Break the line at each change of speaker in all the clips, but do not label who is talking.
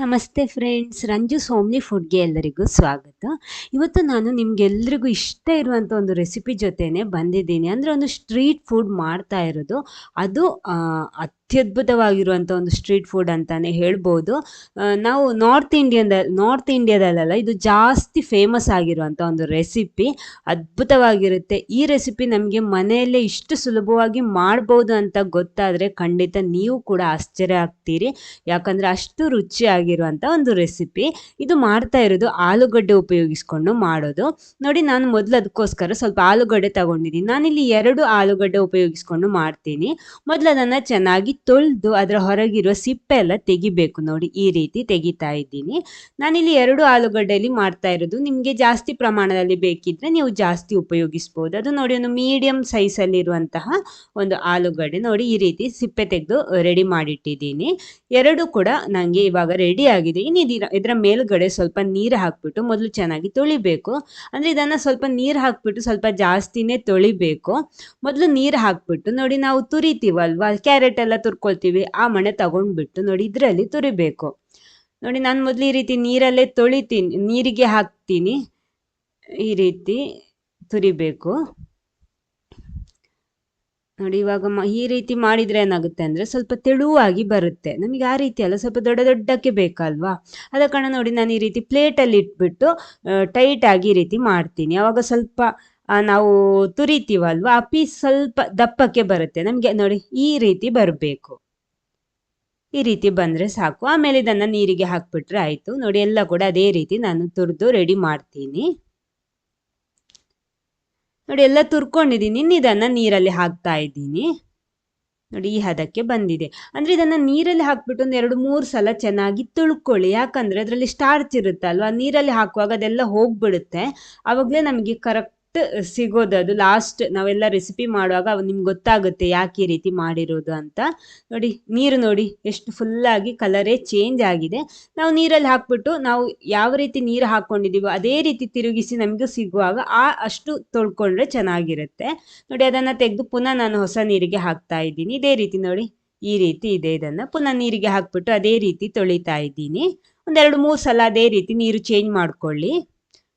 ನಮಸ್ತೆ ಫ್ರೆಂಡ್ಸ್ ರಂಜು ಸೋಮ್ನಿ ಫುಡ್ಗೆ ಎಲ್ಲರಿಗೂ ಸ್ವಾಗತ. ಇವತ್ತು ನಾನು ನಿಮಗೆಲ್ಲರಿಗೂ ಇಷ್ಟ ಇರುವಂಥ ಒಂದು ರೆಸಿಪಿ ಜೊತೆನೆ ಬಂದಿದ್ದೀನಿ. ಅಂದರೆ ಒಂದು ಸ್ಟ್ರೀಟ್ ಫುಡ್ ಮಾಡ್ತಾ ಇರೋದು. ಅದು ಅತ್ಯದ್ಭುತವಾಗಿರುವಂಥ ಒಂದು ಸ್ಟ್ರೀಟ್ ಫುಡ್ ಅಂತಾನೆ ಹೇಳ್ಬೋದು. ನಾವು ನಾರ್ತ್ ಇಂಡಿಯನ್ ನಾರ್ತ್ ಇಂಡಿಯಾದಲ್ಲೆಲ್ಲ ಇದು ಜಾಸ್ತಿ ಫೇಮಸ್ ಆಗಿರುವಂಥ ಒಂದು ರೆಸಿಪಿ ಅದ್ಭುತವಾಗಿರುತ್ತೆ. ಈ ರೆಸಿಪಿ ನಮಗೆ ಮನೆಯಲ್ಲೇ ಇಷ್ಟು ಸುಲಭವಾಗಿ ಮಾಡ್ಬೋದು ಅಂತ ಗೊತ್ತಾದರೆ ಖಂಡಿತ ನೀವು ಕೂಡ ಆಶ್ಚರ್ಯ ಆಗ್ತೀರಿ. ಯಾಕಂದರೆ ಅಷ್ಟು ರುಚಿಯಾಗಿರುವಂಥ ಒಂದು ರೆಸಿಪಿ ಇದು ಮಾಡ್ತಾ ಇರೋದು ಆಲೂಗಡ್ಡೆ ಉಪಯೋಗಿಸ್ಕೊಂಡು ಮಾಡೋದು. ನೋಡಿ, ನಾನು ಮೊದಲು ಅದಕ್ಕೋಸ್ಕರ ಸ್ವಲ್ಪ ಆಲೂಗಡ್ಡೆ ತಗೊಂಡಿದ್ದೀನಿ. ನಾನಿಲ್ಲಿ ಎರಡು ಆಲೂಗಡ್ಡೆ ಉಪಯೋಗಿಸ್ಕೊಂಡು ಮಾಡ್ತೀನಿ. ಮೊದಲು ಅದನ್ನು ಚೆನ್ನಾಗಿ ತೊಳೆದು ಅದರ ಹೊರಗಿರುವ ಸಿಪ್ಪೆ ಎಲ್ಲ ತೆಗಿಬೇಕು ನೋಡಿ, ಈ ರೀತಿ ತೆಗಿತಾ ಇದ್ದೀನಿ. ನಾನಿಲ್ಲಿ ಎರಡು ಆಲೂಗಡ್ಡೆಯಲ್ಲಿ ಮಾಡ್ತಾ ಇರೋದು. ನಿಮಗೆ ಜಾಸ್ತಿ ಪ್ರಮಾಣದಲ್ಲಿ ಬೇಕಿದ್ರೆ ನೀವು ಜಾಸ್ತಿ ಉಪಯೋಗಿಸ್ಬೋದು. ಅದು ನೋಡಿ, ಒಂದು ಮೀಡಿಯಂ ಸೈಜಲ್ಲಿ ಇರುವಂತಹ ಒಂದು ಆಲೂಗಡ್ಡೆ ನೋಡಿ, ಈ ರೀತಿ ಸಿಪ್ಪೆ ತೆಗೆದು ರೆಡಿ ಮಾಡಿಟ್ಟಿದ್ದೀನಿ. ಎರಡು ಕೂಡ ನನಗೆ ಇವಾಗ ರೆಡಿ ಆಗಿದೆ. ಇನ್ನು ಇದರ ಮೇಲ್ಗಡೆ ಸ್ವಲ್ಪ ನೀರು ಹಾಕ್ಬಿಟ್ಟು ಮೊದಲು ಚೆನ್ನಾಗಿ ತೊಳಿಬೇಕು. ಅಂದರೆ ಇದನ್ನು ಸ್ವಲ್ಪ ನೀರು ಹಾಕ್ಬಿಟ್ಟು ಸ್ವಲ್ಪ ಜಾಸ್ತಿನೇ ತೊಳಿಬೇಕು. ಮೊದಲು ನೀರು ಹಾಕ್ಬಿಟ್ಟು ನೋಡಿ, ನಾವು ತುರಿತೀವಲ್ವಾ, ಕ್ಯಾರೆಟ್ ಎಲ್ಲ ತುರ್ಕೊಳ್ತೀವಿ, ಆ ಮಣೆ ತಗೊಂಡ್ಬಿಟ್ಟು ನೋಡಿ ಇದರಲ್ಲಿ ತುರಿಬೇಕು. ನೋಡಿ ನಾನು ಮೊದಲು ಈ ರೀತಿ ನೀರಲ್ಲೇ ತೊಳಿತೀನಿ, ನೀರಿಗೆ ಹಾಕ್ತೀನಿ, ಈ ರೀತಿ ತುರಿಬೇಕು. ನೋಡಿ ಇವಾಗ ಈ ರೀತಿ ಮಾಡಿದ್ರೆ ಏನಾಗುತ್ತೆ ಅಂದರೆ ಸ್ವಲ್ಪ ತೆಳುವಾಗಿ ಬರುತ್ತೆ. ನಮಗೆ ಆ ರೀತಿ ಅಲ್ಲ, ಸ್ವಲ್ಪ ದೊಡ್ಡ ದೊಡ್ಡಕ್ಕೆ ಬೇಕಲ್ವಾ? ಅದ ಕಾರಣ ನೋಡಿ ನಾನು ಈ ರೀತಿ ಪ್ಲೇಟಲ್ಲಿ ಇಟ್ಬಿಟ್ಟು ಟೈಟಾಗಿ ಈ ರೀತಿ ಮಾಡ್ತೀನಿ. ಅವಾಗ ಸ್ವಲ್ಪ ನಾವು ತುರಿತೀವಲ್ವಾ? ಆ ಪೀಸ್ ಸ್ವಲ್ಪ ದಪ್ಪಕ್ಕೆ ಬರುತ್ತೆ. ನಮಗೆ ನೋಡಿ, ಈ ರೀತಿ ಬರಬೇಕು. ಈ ರೀತಿ ಬಂದರೆ ಸಾಕು. ಆಮೇಲೆ ಇದನ್ನು ನೀರಿಗೆ ಹಾಕ್ಬಿಟ್ರೆ ಆಯಿತು. ನೋಡಿ, ಎಲ್ಲ ಕೂಡ ಅದೇ ರೀತಿ ನಾನು ತುರಿದು ರೆಡಿ ಮಾಡ್ತೀನಿ. ನೋಡಿ, ಎಲ್ಲ ತುರ್ಕೊಂಡಿದ್ದೀನಿ. ಇದನ್ನು ನೀರಲ್ಲಿ ಹಾಕ್ತಾ ಇದ್ದೀನಿ. ನೋಡಿ, ಈ ಹದಕ್ಕೆ ಬಂದಿದೆ. ಅಂದರೆ ಇದನ್ನು ನೀರಲ್ಲಿ ಹಾಕ್ಬಿಟ್ಟು ಒಂದು ಎರಡು ಮೂರು ಸಲ ಚೆನ್ನಾಗಿ ತುಳ್ಕೊಳ್ಳಿ. ಯಾಕಂದರೆ ಅದರಲ್ಲಿ ಸ್ಟಾರ್ಚ್ ಇರುತ್ತಲ್ವಾ? ನೀರಲ್ಲಿ ಹಾಕುವಾಗ ಅದೆಲ್ಲ ಹೋಗ್ಬಿಡುತ್ತೆ. ಆವಾಗಲೇ ನಮಗೆ ಕರೆಕ್ಟ್ ಸಿಗೋದು ಅದು ಲಾಸ್ಟ್ ನಾವೆಲ್ಲ ರೆಸಿಪಿ ಮಾಡುವಾಗ ನಿಮ್ಗೆ ಗೊತ್ತಾಗುತ್ತೆ ಯಾಕೆ ಈ ರೀತಿ ಮಾಡಿರೋದು ಅಂತ. ನೋಡಿ, ನೀರು ನೋಡಿ, ಎಷ್ಟು ಫುಲ್ಲಾಗಿ ಕಲರೇ ಚೇಂಜ್ ಆಗಿದೆ. ನಾವು ನೀರಲ್ಲಿ ಹಾಕ್ಬಿಟ್ಟು ನಾವು ಯಾವ ರೀತಿ ನೀರು ಹಾಕ್ಕೊಂಡಿದ್ದೀವೋ ಅದೇ ರೀತಿ ತಿರುಗಿಸಿ ನಮಗೆ ಸಿಗುವಾಗ ಆ ಅಷ್ಟು ತೊಳ್ಕೊಂಡ್ರೆ ಚೆನ್ನಾಗಿರುತ್ತೆ. ನೋಡಿ, ಅದನ್ನು ತೆಗೆದು ಪುನಃ ನಾನು ಹೊಸ ನೀರಿಗೆ ಹಾಕ್ತಾ ಇದ್ದೀನಿ. ಇದೇ ರೀತಿ ನೋಡಿ, ಈ ರೀತಿ ಇದೆ ಇದನ್ನು. ಪುನಃ ನೀರಿಗೆ ಹಾಕ್ಬಿಟ್ಟು ಅದೇ ರೀತಿ ತೊಳಿತಾ ಇದ್ದೀನಿ. ಒಂದೆರಡು ಮೂರು ಸಲ ಅದೇ ರೀತಿ ನೀರು ಚೇಂಜ್ ಮಾಡ್ಕೊಳ್ಳಿ.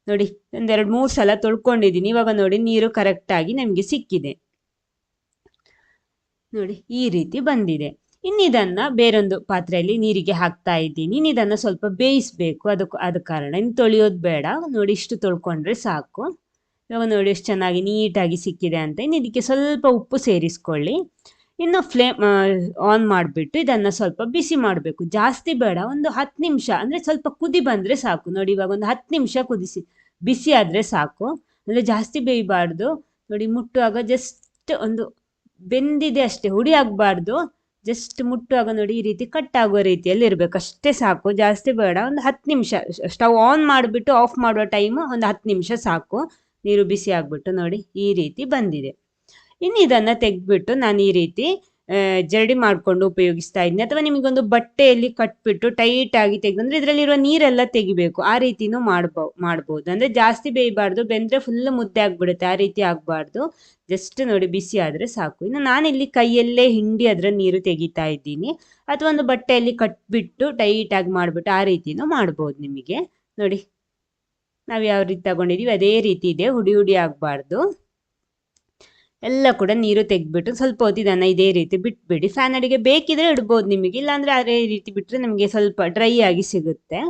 ನೋಡಿ, ಒಂದೆರಡು ಮೂರು ಸಲ ತೊಳ್ಕೊಂಡಿದ್ದೀನಿ. ಇವಾಗ ನೋಡಿ, ನೀರು ಕರೆಕ್ಟಾಗಿ ನಮಗೆ ಸಿಕ್ಕಿದೆ. ನೋಡಿ, ಈ ರೀತಿ ಬಂದಿದೆ. ಇನ್ನು ಇದನ್ನು ಬೇರೊಂದು ಪಾತ್ರೆಯಲ್ಲಿ ನೀರಿಗೆ ಹಾಕ್ತಾ ಇದ್ದೀನಿ. ಇನ್ನಿದನ್ನು ಸ್ವಲ್ಪ ಬೇಯಿಸ್ಬೇಕು. ಅದಕ್ಕೆ, ಆದ ಕಾರಣ ಇನ್ನು ತೊಳೆಯೋದು ಬೇಡ. ನೋಡಿ, ಇಷ್ಟು ತೊಳ್ಕೊಂಡ್ರೆ ಸಾಕು. ಇವಾಗ ನೋಡಿ, ಎಷ್ಟು ಚೆನ್ನಾಗಿ ನೀಟಾಗಿ ಸಿಕ್ಕಿದೆ ಅಂತ. ಇನ್ನು ಇದಕ್ಕೆ ಸ್ವಲ್ಪ ಉಪ್ಪು ಸೇರಿಸ್ಕೊಳ್ಳಿ. ಇನ್ನು ಫ್ಲೇಮ್ ಆನ್ ಮಾಡಿಬಿಟ್ಟು ಇದನ್ನು ಸ್ವಲ್ಪ ಬಿಸಿ ಮಾಡಬೇಕು. ಜಾಸ್ತಿ ಬೇಡ, ಒಂದು ಹತ್ತು ನಿಮಿಷ, ಅಂದರೆ ಸ್ವಲ್ಪ ಕುದಿ ಬಂದರೆ ಸಾಕು. ನೋಡಿ, ಇವಾಗ ಒಂದು ಹತ್ತು ನಿಮಿಷ ಕುದಿಸಿ. ಬಿಸಿ ಆದರೆ ಸಾಕು. ಅಂದರೆ ಜಾಸ್ತಿ ಬೇಯಬಾರ್ದು. ನೋಡಿ, ಮುಟ್ಟುವಾಗ ಜಸ್ಟ್ ಒಂದು ಬೆಂದಿದೆ ಅಷ್ಟೇ, ಹುಡಿ ಆಗಬಾರ್ದು. ಜಸ್ಟ್ ಮುಟ್ಟುವಾಗ ನೋಡಿ, ಈ ರೀತಿ ಕಟ್ ಆಗೋ ರೀತಿಯಲ್ಲಿ ಇರಬೇಕು. ಅಷ್ಟೇ ಸಾಕು, ಜಾಸ್ತಿ ಬೇಡ. ಒಂದು ಹತ್ತು ನಿಮಿಷ ಸ್ಟವ್ ಆನ್ ಮಾಡಿಬಿಟ್ಟು ಆಫ್ ಮಾಡುವ ಟೈಮು ಒಂದು ಹತ್ತು ನಿಮಿಷ ಸಾಕು. ನೀರು ಬಿಸಿ ಆಗಿಬಿಟ್ಟು ನೋಡಿ, ಈ ರೀತಿ ಬಂದಿದೆ. ಇನ್ನು ಇದನ್ನು ತೆಗೆದ್ಬಿಟ್ಟು ನಾನು ಈ ರೀತಿ ಜರಡಿ ಮಾಡಿಕೊಂಡು ಉಪಯೋಗಿಸ್ತಾ ಇದ್ದೀನಿ ಅಥವಾ ನಿಮಗೊಂದು ಬಟ್ಟೆಯಲ್ಲಿ ಕಟ್ಬಿಟ್ಟು ಟೈಟಾಗಿ ತೆಗೆದು, ಅಂದರೆ ಇದರಲ್ಲಿರುವ ನೀರೆಲ್ಲ ತೆಗಿಬೇಕು. ಆ ರೀತಿನೂ ಮಾಡ್ಬೋ, ಮಾಡ್ಬೋದು. ಅಂದರೆ ಜಾಸ್ತಿ ಬೇಯಬಾರ್ದು. ಬೆಂದರೆ ಫುಲ್ ಮುದ್ದೆ ಆಗಿಬಿಡುತ್ತೆ. ಆ ರೀತಿ ಆಗಬಾರ್ದು. ಜಸ್ಟ್ ನೋಡಿ, ಬಿಸಿ ಆದರೆ ಸಾಕು. ಇನ್ನು ನಾನಿಲ್ಲಿ ಕೈಯಲ್ಲೇ ಹಿಂಡಿ ಅದರ ನೀರು ತೆಗಿತಾ ಇದ್ದೀನಿ. ಅಥವಾ ಒಂದು ಬಟ್ಟೆಯಲ್ಲಿ ಕಟ್ಬಿಟ್ಟು ಟೈಟಾಗಿ ಮಾಡಿಬಿಟ್ಟು ಆ ರೀತಿನೂ ಮಾಡ್ಬೋದು ನಿಮಗೆ. ನೋಡಿ, ನಾವು ಯಾವ ರೀತಿ ತಗೊಂಡಿದ್ದೀವಿ ಅದೇ ರೀತಿ ಇದೆ. ಹುಡಿ ಹುಡಿ ಆಗಬಾರ್ದು. ಎಲ್ಲ ಕೂಡ ನೀರು ತೆಗೆದ್ಬಿಟ್ಟು ಸ್ವಲ್ಪ ಹೊತ್ತು ಇದನ್ನು ಇದೇ ರೀತಿ ಬಿಟ್ಬಿಡಿ. ಫ್ಯಾನ್ ಅಡಿಗೆ ಬೇಕಿದ್ರೆ ಇಡ್ಬೋದು ನಿಮಗೆ, ಇಲ್ಲಾಂದರೆ ಅದೇ ರೀತಿ ಬಿಟ್ಟರೆ ನಿಮಗೆ ಸ್ವಲ್ಪ ಡ್ರೈ ಆಗಿ ಸಿಗುತ್ತೆ.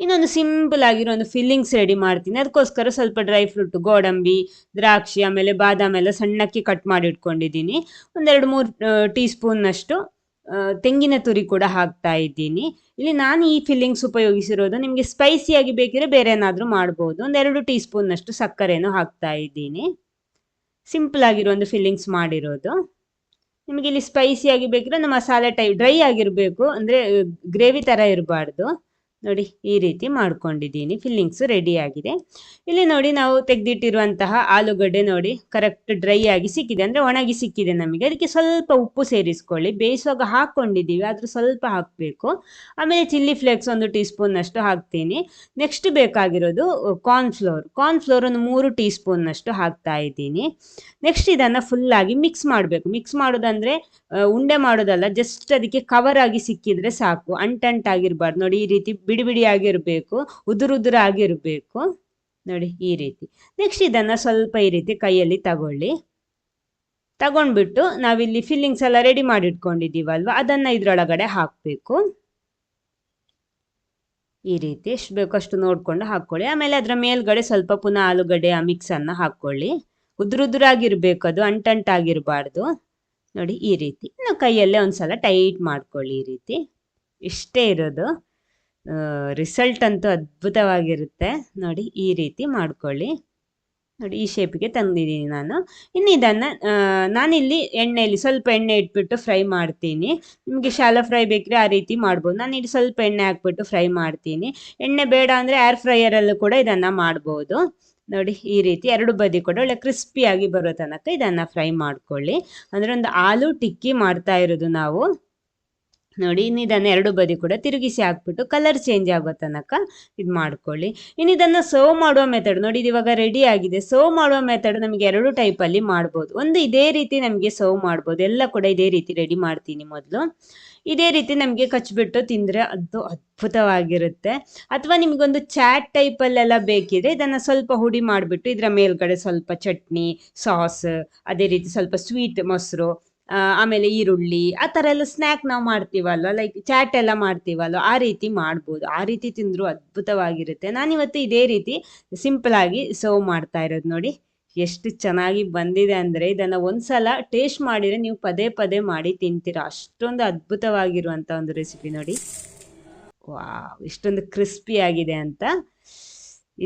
ಇನ್ನೊಂದು ಸಿಂಪಲ್ ಆಗಿರೋ ಒಂದು ಫಿಲ್ಲಿಂಗ್ಸ್ ರೆಡಿ ಮಾಡ್ತೀನಿ. ಅದಕ್ಕೋಸ್ಕರ ಸ್ವಲ್ಪ ಡ್ರೈ ಫ್ರೂಟ್ ಗೋಡಂಬಿ, ದ್ರಾಕ್ಷಿ, ಆಮೇಲೆ ಬಾದಾಮಿ ಎಲ್ಲ ಸಣ್ಣಕ್ಕೆ ಕಟ್ ಮಾಡಿ ಇಟ್ಕೊಂಡಿದ್ದೀನಿ. ಒಂದೆರಡು ಮೂರು ಟೀ ಸ್ಪೂನ್ನಷ್ಟು ತೆಂಗಿನ ತುರಿ ಕೂಡ ಹಾಕ್ತಾ ಇದ್ದೀನಿ. ಇಲ್ಲಿ ನಾನು ಈ ಫಿಲ್ಲಿಂಗ್ಸ್ ಉಪಯೋಗಿಸಿರೋದು. ನಿಮಗೆ ಸ್ಪೈಸಿಯಾಗಿ ಬೇಕಿದ್ರೆ ಬೇರೆ ಏನಾದರೂ ಮಾಡ್ಬೋದು. ಒಂದೆರಡು ಟೀ ಸ್ಪೂನ್ನಷ್ಟು ಸಕ್ಕರೆನೂ ಹಾಕ್ತಾ ಇದ್ದೀನಿ. ಸಿಂಪಲ್ ಆಗಿರೋ ಒಂದು ಫಿಲ್ಲಿಂಗ್ಸ್ ಮಾಡಿರೋದು. ನಿಮಗೆ ಇಲ್ಲಿ ಸ್ಪೈಸಿಯಾಗಿ ಬೇಕಿದ್ರೆ, ಒಂದು ಮಸಾಲೆ ಟೈಪ್ ಡ್ರೈ ಆಗಿರಬೇಕು. ಅಂದರೆ ಗ್ರೇವಿ ಥರ ಇರಬಾರ್ದು. ನೋಡಿ, ಈ ರೀತಿ ಮಾಡ್ಕೊಂಡಿದ್ದೀನಿ. ಫಿಲ್ಲಿಂಗ್ಸು ಆಗಿದೆ. ಇಲ್ಲಿ ನೋಡಿ ನಾವು ತೆಗೆದಿಟ್ಟಿರುವಂತಹ ಆಲೂಗಡ್ಡೆ ನೋಡಿ ಕರೆಕ್ಟ್ ಡ್ರೈ ಆಗಿ ಸಿಕ್ಕಿದೆ. ಅಂದರೆ ಒಣಗಿ ಸಿಕ್ಕಿದೆ ನಮಗೆ. ಅದಕ್ಕೆ ಸ್ವಲ್ಪ ಉಪ್ಪು ಸೇರಿಸ್ಕೊಳ್ಳಿ. ಬೇಯಿಸುವಾಗ ಹಾಕ್ಕೊಂಡಿದ್ದೀವಿ ಆದರೂ ಸ್ವಲ್ಪ ಹಾಕಬೇಕು. ಆಮೇಲೆ ಚಿಲ್ಲಿ ಫ್ಲೇಕ್ಸ್ ಒಂದು ಟೀ ಸ್ಪೂನ್ನಷ್ಟು ಹಾಕ್ತೀನಿ. ನೆಕ್ಸ್ಟ್ ಬೇಕಾಗಿರೋದು ಕಾರ್ನ್ಫ್ಲೋರ್ ಕಾರ್ನ್ಫ್ಲೋರ್ ಒಂದು ಮೂರು ಟೀ ಸ್ಪೂನ್ನಷ್ಟು ಹಾಕ್ತಾ ಇದ್ದೀನಿ. ನೆಕ್ಸ್ಟ್ ಇದನ್ನು ಫುಲ್ಲಾಗಿ ಮಿಕ್ಸ್ ಮಾಡಬೇಕು. ಮಿಕ್ಸ್ ಮಾಡೋದಂದರೆ ಉಂಡೆ ಮಾಡೋದಲ್ಲ ಜಸ್ಟ್ ಅದಕ್ಕೆ ಕವರ್ ಆಗಿ ಸಿಕ್ಕಿದ್ರೆ ಸಾಕು. ಅಂಟಂಟಾಗಿರ್ಬಾರ್ದು ನೋಡಿ, ಈ ರೀತಿ ಬಿಡಿ ಬಿಡಿಯಾಗಿರಬೇಕು ಉದುರು ಉದುರಾಗಿರಬೇಕು ನೋಡಿ ಈ ರೀತಿ. ನೆಕ್ಸ್ಟ್ ಇದನ್ನು ಸ್ವಲ್ಪ ಈ ರೀತಿ ಕೈಯಲ್ಲಿ ತಗೊಳ್ಳಿ. ತಗೊಂಡ್ಬಿಟ್ಟು ನಾವಿಲ್ಲಿ ಫಿಲ್ಲಿಂಗ್ಸ್ ಎಲ್ಲ ರೆಡಿ ಮಾಡಿಟ್ಕೊಂಡಿದ್ದೀವಲ್ವ? ಅದನ್ನು ಇದರೊಳಗಡೆ ಹಾಕಬೇಕು. ಈ ರೀತಿ ಎಷ್ಟು ಅಷ್ಟು ನೋಡಿಕೊಂಡು ಹಾಕ್ಕೊಳ್ಳಿ. ಆಮೇಲೆ ಅದರ ಮೇಲ್ಗಡೆ ಸ್ವಲ್ಪ ಪುನಃ ಆಲೂಗಡ್ಡೆ, ಆ ಮಿಕ್ಸನ್ನು ಹಾಕ್ಕೊಳ್ಳಿ. ಉದುರು ಉದುರಾಗಿರ್ಬೇಕು ಅದು, ಅಂಟಂಟಾಗಿರಬಾರ್ದು. ನೋಡಿ ಈ ರೀತಿ. ಇನ್ನು ಕೈಯಲ್ಲೇ ಒಂದ್ಸಲ ಟೈಟ್ ಮಾಡ್ಕೊಳ್ಳಿ ಈ ರೀತಿ. ಇಷ್ಟೇ ಇರೋದು. ರಿಸಲ್ಟ್ ಅಂತೂ ಅದ್ಭುತವಾಗಿರುತ್ತೆ. ನೋಡಿ, ಈ ರೀತಿ ಮಾಡ್ಕೊಳ್ಳಿ. ನೋಡಿ, ಈ ಶೇಪಿಗೆ ತಂದಿದ್ದೀನಿ ನಾನು. ಇನ್ನು ಇದನ್ನು ನಾನಿಲ್ಲಿ ಎಣ್ಣೆಯಲ್ಲಿ ಸ್ವಲ್ಪ ಎಣ್ಣೆ ಇಟ್ಬಿಟ್ಟು ಫ್ರೈ ಮಾಡ್ತೀನಿ. ನಿಮಗೆ ಶಾಲೋ ಫ್ರೈ ಬೇಕ್ರೆ ಆ ರೀತಿ ಮಾಡ್ಬೋದು. ನಾನು ಇಲ್ಲಿ ಸ್ವಲ್ಪ ಎಣ್ಣೆ ಹಾಕ್ಬಿಟ್ಟು ಫ್ರೈ ಮಾಡ್ತೀನಿ. ಎಣ್ಣೆ ಬೇಡ ಅಂದರೆ ಏರ್ ಫ್ರೈಯರಲ್ಲೂ ಕೂಡ ಇದನ್ನು ಮಾಡ್ಬೋದು. ನೋಡಿ, ಈ ರೀತಿ ಎರಡು ಬದಿ ಕೂಡ ಒಳ್ಳೆ ಕ್ರಿಸ್ಪಿಯಾಗಿ ಬರೋ ತನಕ ಇದನ್ನು ಫ್ರೈ ಮಾಡ್ಕೊಳ್ಳಿ. ಅಂದರೆ ಒಂದು ಆಲೂ ಟಿಕ್ಕಿ ಮಾಡ್ತಾ ಇರೋದು ನಾವು. ನೋಡಿ ಇನ್ನು ಇದನ್ನು ಎರಡು ಬದಿ ಕೂಡ ತಿರುಗಿಸಿ ಹಾಕ್ಬಿಟ್ಟು ಕಲರ್ ಚೇಂಜ್ ಆಗೋ ತನಕ ಇದು ಮಾಡ್ಕೊಳ್ಳಿ. ಇನ್ನು ಇದನ್ನು ಸರ್ವ್ ಮಾಡುವ ಮೆಥಡ್ ನೋಡಿ, ಇದು ಇವಾಗ ರೆಡಿ ಆಗಿದೆ. ಸರ್ವ್ ಮಾಡುವ ಮೆಥಡ್ ನಮಗೆ ಎರಡು ಟೈಪಲ್ಲಿ ಮಾಡ್ಬೋದು. ಒಂದು ಇದೇ ರೀತಿ ನಮಗೆ ಸರ್ವ್ ಮಾಡ್ಬೋದು. ಎಲ್ಲ ಕೂಡ ಇದೇ ರೀತಿ ರೆಡಿ ಮಾಡ್ತೀನಿ ಮೊದಲು. ಇದೇ ರೀತಿ ನಮಗೆ ಕಚ್ಬಿಟ್ಟು ತಿಂದರೆ ಅದು ಅದ್ಭುತವಾಗಿರುತ್ತೆ. ಅಥವಾ ನಿಮಗೊಂದು ಚಾಟ್ ಟೈಪಲ್ಲೆಲ್ಲ ಬೇಕಿದ್ರೆ ಇದನ್ನು ಸ್ವಲ್ಪ ಹುಡಿ ಮಾಡಿಬಿಟ್ಟು ಇದರ ಮೇಲ್ಗಡೆ ಸ್ವಲ್ಪ ಚಟ್ನಿ ಸಾಸ್ ಅದೇ ರೀತಿ ಸ್ವಲ್ಪ ಸ್ವೀಟ್ ಮೊಸರು ಆಮೇಲೆ ಈರುಳ್ಳಿ, ಆ ಥರ ಎಲ್ಲ ಸ್ನ್ಯಾಕ್ ನಾವು ಮಾಡ್ತೀವಲ್ವ? ಲೈಕ್ ಚಾಟ್ ಎಲ್ಲ ಮಾಡ್ತೀವಲ್ವ? ಆ ರೀತಿ ಮಾಡ್ಬೋದು. ಆ ರೀತಿ ತಿಂದರೂ ಅದ್ಭುತವಾಗಿರುತ್ತೆ. ನಾನಿವತ್ತು ಇದೇ ರೀತಿ ಸಿಂಪಲ್ ಆಗಿ ಸರ್ವ್ ಮಾಡ್ತಾ ಇರೋದು ನೋಡಿ. ಎಷ್ಟು ಚೆನ್ನಾಗಿ ಬಂದಿದೆ ಅಂದರೆ ಇದನ್ನು ಒಂದ್ಸಲ ಟೇಸ್ಟ್ ಮಾಡಿದರೆ ನೀವು ಪದೇ ಪದೇ ಮಾಡಿ ತಿಂತೀರಾ. ಅಷ್ಟೊಂದು ಅದ್ಭುತವಾಗಿರುವಂಥ ಒಂದು ರೆಸಿಪಿ ನೋಡಿ. ವಾ ಇಷ್ಟೊಂದು ಕ್ರಿಸ್ಪಿ ಆಗಿದೆ ಅಂತ.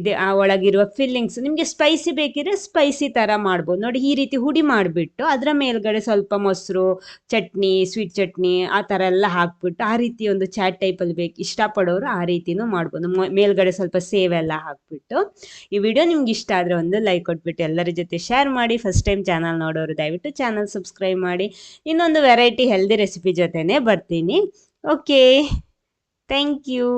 ಇದೆ, ಆ ಒಳಗಿರುವ ಫಿಲ್ಲಿಂಗ್ಸ್ ನಿಮಗೆ ಸ್ಪೈಸಿ ಬೇಕಿದ್ರೆ ಸ್ಪೈಸಿ ಥರ ಮಾಡ್ಬೋದು. ನೋಡಿ, ಈ ರೀತಿ ಹುಡಿ ಮಾಡಿಬಿಟ್ಟು ಅದರ ಮೇಲ್ಗಡೆ ಸ್ವಲ್ಪ ಮೊಸರು, ಚಟ್ನಿ ಸ್ವೀಟ್ ಚಟ್ನಿ ಆ ಥರ ಎಲ್ಲ ಹಾಕ್ಬಿಟ್ಟು ಆ ರೀತಿ ಒಂದು ಚಾಟ್ ಟೈಪಲ್ಲಿ ಬೇಕು. ಇಷ್ಟಪಡೋರು ಆ ರೀತಿಯೂ ಮಾಡ್ಬೋದು. ಮೇಲ್ಗಡೆ ಸ್ವಲ್ಪ ಸೇವೆಲ್ಲ ಹಾಕ್ಬಿಟ್ಟು. ಈ ವಿಡಿಯೋ ನಿಮ್ಗೆ ಇಷ್ಟ ಆದರೆ ಒಂದು ಲೈಕ್ ಕೊಟ್ಬಿಟ್ಟು ಎಲ್ಲರ ಜೊತೆ ಶೇರ್ ಮಾಡಿ. ಫಸ್ಟ್ ಟೈಮ್ ಚಾನಲ್ ನೋಡೋರು ದಯವಿಟ್ಟು ಚಾನಲ್ ಸಬ್ಸ್ಕ್ರೈಬ್ ಮಾಡಿ. ಇನ್ನೊಂದು ವೆರೈಟಿ ಹೆಲ್ದಿ ರೆಸಿಪಿ ಜೊತೆನೇ ಬರ್ತೀನಿ. Okay thank you